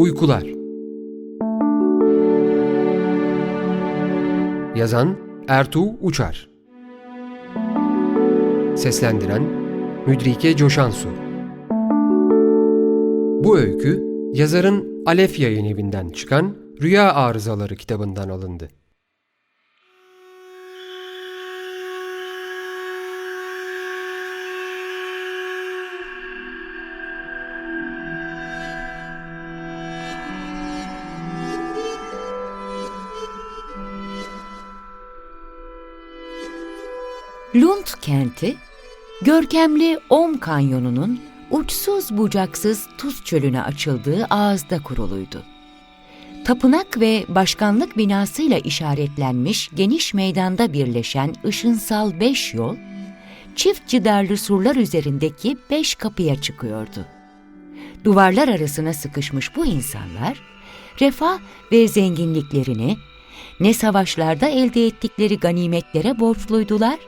Uykular. Yazan Ertuğ Uçar. Seslendiren Müdrike Coşansu. Bu öykü yazarın Alef Yayın Evi'nden çıkan Rüya Arızaları kitabından alındı. Lund kenti, görkemli Om Kanyonu'nun uçsuz bucaksız tuz çölüne açıldığı ağızda kuruluydu. Tapınak ve başkanlık binasıyla işaretlenmiş geniş meydanda birleşen ışınsal beş yol, çift cidarlı surlar üzerindeki beş kapıya çıkıyordu. Duvarlar arasına sıkışmış bu insanlar, refah ve zenginliklerini ne savaşlarda elde ettikleri ganimetlere borçluydular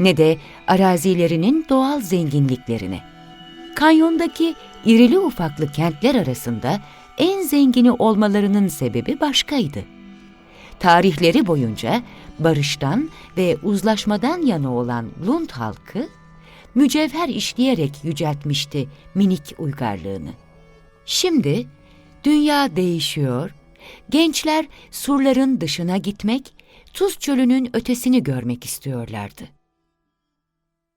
ne de arazilerinin doğal zenginliklerine. Kanyondaki irili ufaklı kentler arasında en zengini olmalarının sebebi başkaydı. Tarihleri boyunca barıştan ve uzlaşmadan yana olan Lund halkı, mücevher işleyerek yüceltmişti minik uygarlığını. Şimdi dünya değişiyor, gençler surların dışına gitmek, tuz çölünün ötesini görmek istiyorlardı.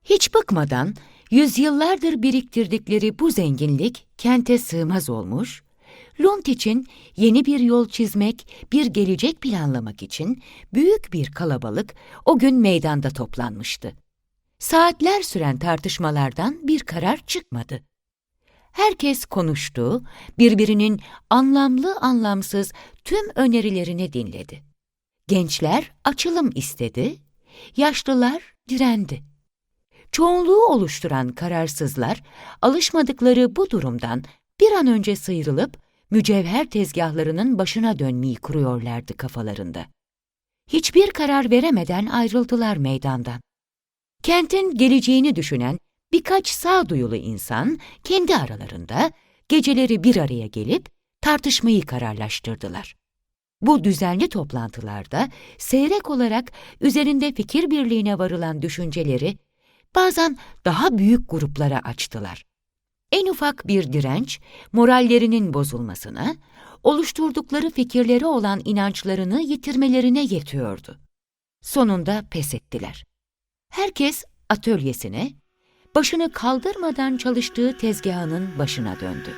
Hiç bıkmadan yüzyıllardır biriktirdikleri bu zenginlik kente sığmaz olmuş, Lund için yeni bir yol çizmek, bir gelecek planlamak için büyük bir kalabalık o gün meydanda toplanmıştı. Saatler süren tartışmalardan bir karar çıkmadı. Herkes konuştu, birbirinin anlamlı anlamsız tüm önerilerini dinledi. Gençler açılım istedi, yaşlılar direndi. Çoğunluğu oluşturan kararsızlar, alışmadıkları bu durumdan bir an önce sıyrılıp mücevher tezgahlarının başına dönmeyi kuruyorlardı kafalarında. Hiçbir karar veremeden ayrıldılar meydandan. Kentin geleceğini düşünen birkaç sağduyulu insan kendi aralarında geceleri bir araya gelip tartışmayı kararlaştırdılar. Bu düzenli toplantılarda seyrek olarak üzerinde fikir birliğine varılan düşünceleri bazen daha büyük gruplara açtılar. En ufak bir direnç, morallerinin bozulmasına, oluşturdukları fikirleri olan inançlarını yitirmelerine yetiyordu. Sonunda pes ettiler. Herkes atölyesine, başını kaldırmadan çalıştığı tezgahının başına döndü.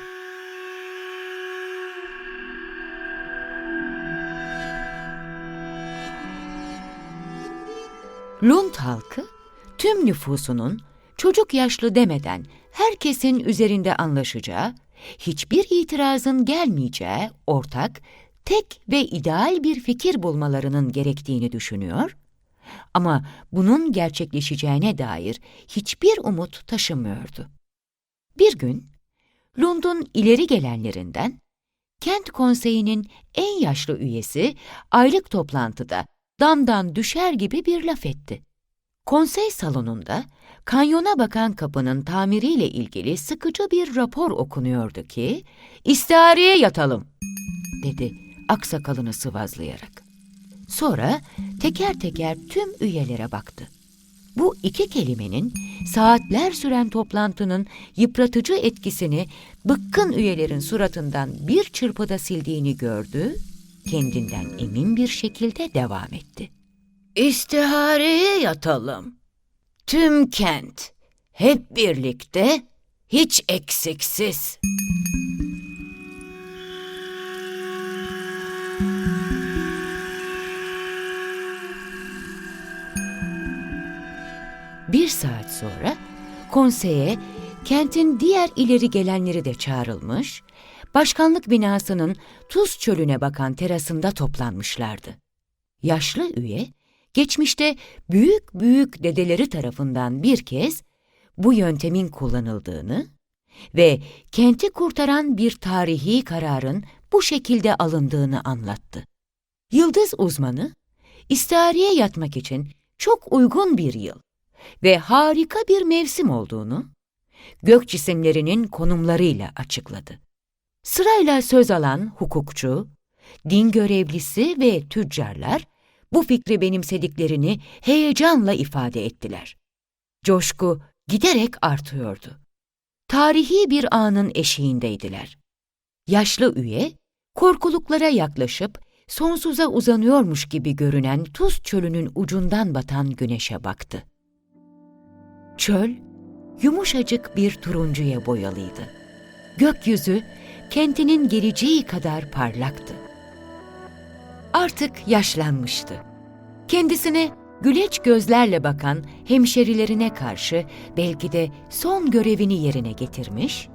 Lund halkı tüm nüfusunun çocuk yaşlı demeden herkesin üzerinde anlaşacağı, hiçbir itirazın gelmeyeceği ortak, tek ve ideal bir fikir bulmalarının gerektiğini düşünüyor ama bunun gerçekleşeceğine dair hiçbir umut taşımıyordu. Bir gün Lund'un ileri gelenlerinden kent konseyinin en yaşlı üyesi aylık toplantıda damdan düşer gibi bir laf etti. Konsey salonunda kanyona bakan kapının tamiriyle ilgili sıkıcı bir rapor okunuyordu ki, "İstihareye yatalım." dedi aksakalını sıvazlayarak. Sonra teker teker tüm üyelere baktı. Bu iki kelimenin saatler süren toplantının yıpratıcı etkisini bıkkın üyelerin suratından bir çırpıda sildiğini gördü, kendinden emin bir şekilde devam etti. İstihareye yatalım. Tüm kent, hep birlikte, hiç eksiksiz. Bir saat sonra konseye kentin diğer ileri gelenleri de çağrılmış, başkanlık binasının tuz çölüne bakan terasında toplanmışlardı. Yaşlı üye, geçmişte büyük büyük dedeleri tarafından bir kez bu yöntemin kullanıldığını ve kenti kurtaran bir tarihi kararın bu şekilde alındığını anlattı. Yıldız uzmanı, istihariye yatmak için çok uygun bir yıl ve harika bir mevsim olduğunu, gök cisimlerinin konumlarıyla açıkladı. Sırayla söz alan hukukçu, din görevlisi ve tüccarlar bu fikri benimsediklerini heyecanla ifade ettiler. Coşku giderek artıyordu. Tarihi bir anın eşiğindeydiler. Yaşlı üye, korkuluklara yaklaşıp sonsuza uzanıyormuş gibi görünen Tuz çölünün ucundan batan güneşe baktı. Çöl, yumuşacık bir turuncuya boyalıydı. Gökyüzü, kentinin geleceği kadar parlaktı. Artık yaşlanmıştı. Kendisine güleç gözlerle bakan hemşerilerine karşı belki de son görevini yerine getirmiş,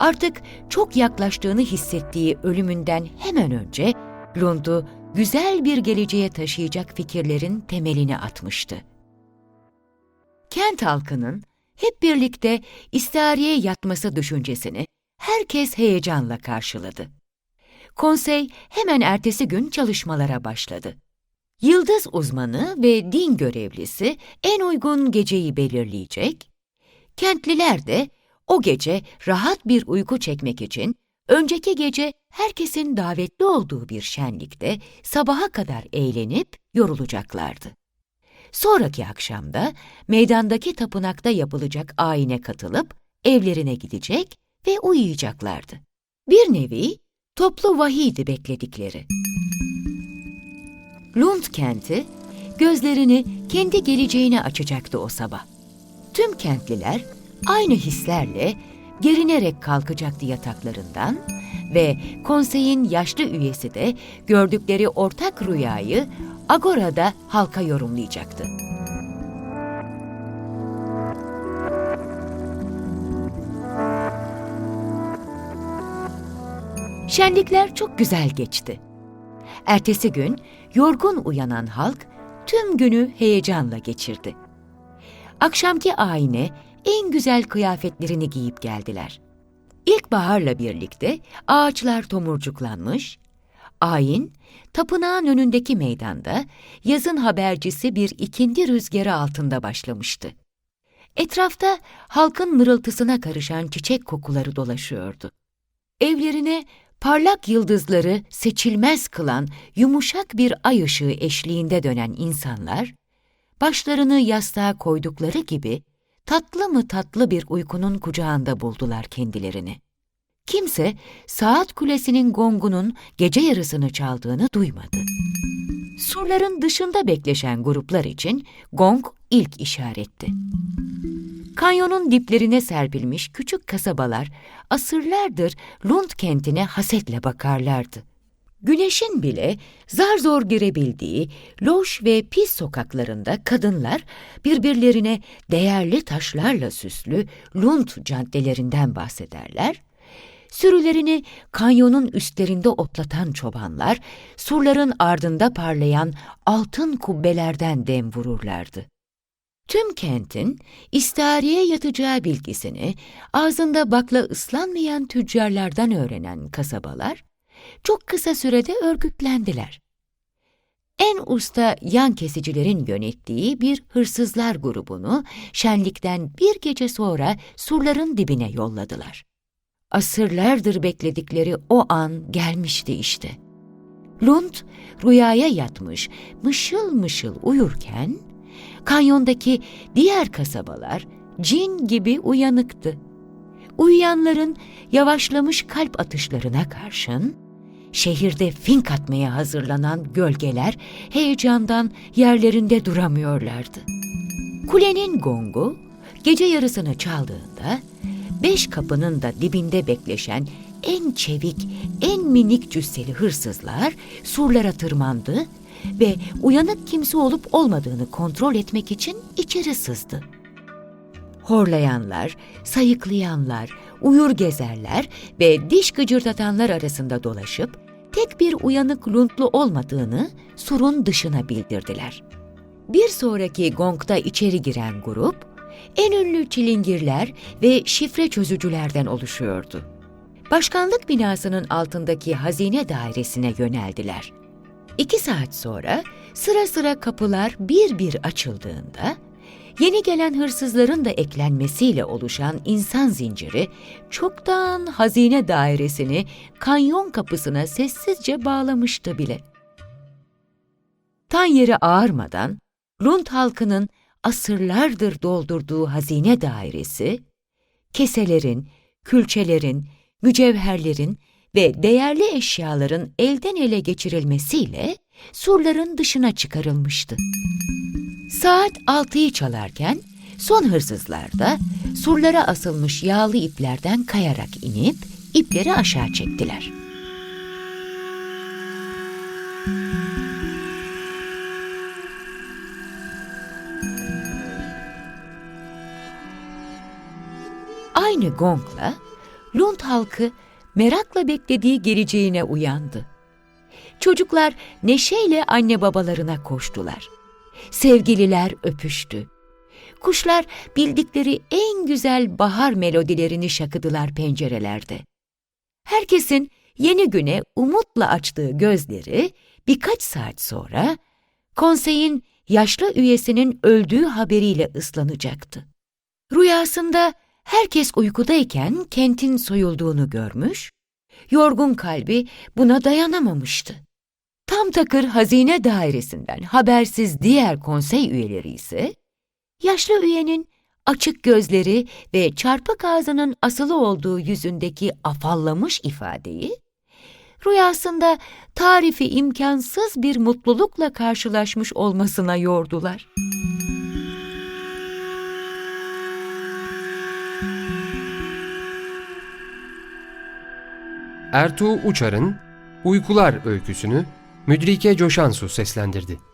artık çok yaklaştığını hissettiği ölümünden hemen önce Lund'u güzel bir geleceğe taşıyacak fikirlerin temelini atmıştı. Kent halkının hep birlikte istihariye yatması düşüncesini herkes heyecanla karşıladı. Konsey hemen ertesi gün çalışmalara başladı. Yıldız uzmanı ve din görevlisi en uygun geceyi belirleyecek, kentliler de o gece rahat bir uyku çekmek için önceki gece herkesin davetli olduğu bir şenlikte sabaha kadar eğlenip yorulacaklardı. Sonraki akşamda meydandaki tapınakta yapılacak ayine katılıp evlerine gidecek ve uyuyacaklardı. Bir nevi toplu vahiydi bekledikleri. Lund kenti gözlerini kendi geleceğine açacaktı o sabah. Tüm kentliler aynı hislerle gerinerek kalkacaktı yataklarından ve konseyin yaşlı üyesi de gördükleri ortak rüyayı Agora'da halka yorumlayacaktı. Şenlikler çok güzel geçti. Ertesi gün yorgun uyanan halk tüm günü heyecanla geçirdi. Akşamki ayine en güzel kıyafetlerini giyip geldiler. İlkbaharla birlikte ağaçlar tomurcuklanmış, ayin tapınağın önündeki meydanda yazın habercisi bir ikindi rüzgarı altında başlamıştı. Etrafta halkın mırıltısına karışan çiçek kokuları dolaşıyordu. Evlerine parlak yıldızları seçilmez kılan yumuşak bir ay ışığı eşliğinde dönen insanlar, başlarını yastığa koydukları gibi tatlı mı tatlı bir uykunun kucağında buldular kendilerini. Kimse saat kulesinin gongunun gece yarısını çaldığını duymadı. Surların dışında bekleşen gruplar için gong ilk işaretti. Kanyonun diplerine serpilmiş küçük kasabalar asırlardır Lund kentine hasetle bakarlardı. Güneşin bile zar zor girebildiği loş ve pis sokaklarında kadınlar birbirlerine değerli taşlarla süslü Lund caddelerinden bahsederler, sürülerini kanyonun üstlerinde otlatan çobanlar surların ardında parlayan altın kubbelerden dem vururlardı. Tüm kentin istihariye yatacağı bilgisini ağzında bakla ıslanmayan tüccarlardan öğrenen kasabalar, çok kısa sürede örgütlendiler. En usta yan kesicilerin yönettiği bir hırsızlar grubunu şenlikten bir gece sonra surların dibine yolladılar. Asırlardır bekledikleri o an gelmişti işte. Lund rüyaya yatmış, mışıl mışıl uyurken, kanyondaki diğer kasabalar cin gibi uyanıktı. Uyuyanların yavaşlamış kalp atışlarına karşın, şehirde fink atmaya hazırlanan gölgeler heyecandan yerlerinde duramıyorlardı. Kulenin gongu gece yarısını çaldığında, beş kapının da dibinde bekleşen en çevik, en minik cüsseli hırsızlar surlara tırmandı ve uyanık kimse olup olmadığını kontrol etmek için içeri sızdı. Horlayanlar, sayıklayanlar, uyur gezerler ve diş gıcırdatanlar arasında dolaşıp tek bir uyanık luntlu olmadığını surun dışına bildirdiler. Bir sonraki gongda içeri giren grup, en ünlü çilingirler ve şifre çözücülerden oluşuyordu. Başkanlık binasının altındaki hazine dairesine yöneldiler. İki saat sonra sıra sıra kapılar bir bir açıldığında Yeni gelen hırsızların da eklenmesiyle oluşan insan zinciri çoktan hazine dairesini kanyon kapısına sessizce bağlamıştı bile. Tan yeri ağarmadan Lund halkının asırlardır doldurduğu hazine dairesi, keselerin, külçelerin, mücevherlerin ve değerli eşyaların elden ele geçirilmesiyle surların dışına çıkarılmıştı. Saat altıyı çalarken son hırsızlar da surlara asılmış yağlı iplerden kayarak inip ipleri aşağı çektiler. Aynı gongla Lund halkı merakla beklediği geleceğine uyandı. Çocuklar neşeyle anne babalarına koştular. Sevgililer öpüştü. Kuşlar bildikleri en güzel bahar melodilerini şakıdılar pencerelerde. Herkesin yeni güne umutla açtığı gözleri birkaç saat sonra konseyin yaşlı üyesinin öldüğü haberiyle ıslanacaktı. Rüyasında herkes uykudayken kentin soyulduğunu görmüş, yorgun kalbi buna dayanamamıştı. Tam takır hazine dairesinden habersiz diğer konsey üyeleri ise, yaşlı üyenin açık gözleri ve çarpık ağzının asılı olduğu yüzündeki afallamış ifadeyi, rüyasında tarifi imkansız bir mutlulukla karşılaşmış olmasına yordular. Ertuğ Uçar'ın Uykular öyküsünü Müdrike Coşansu seslendirdi.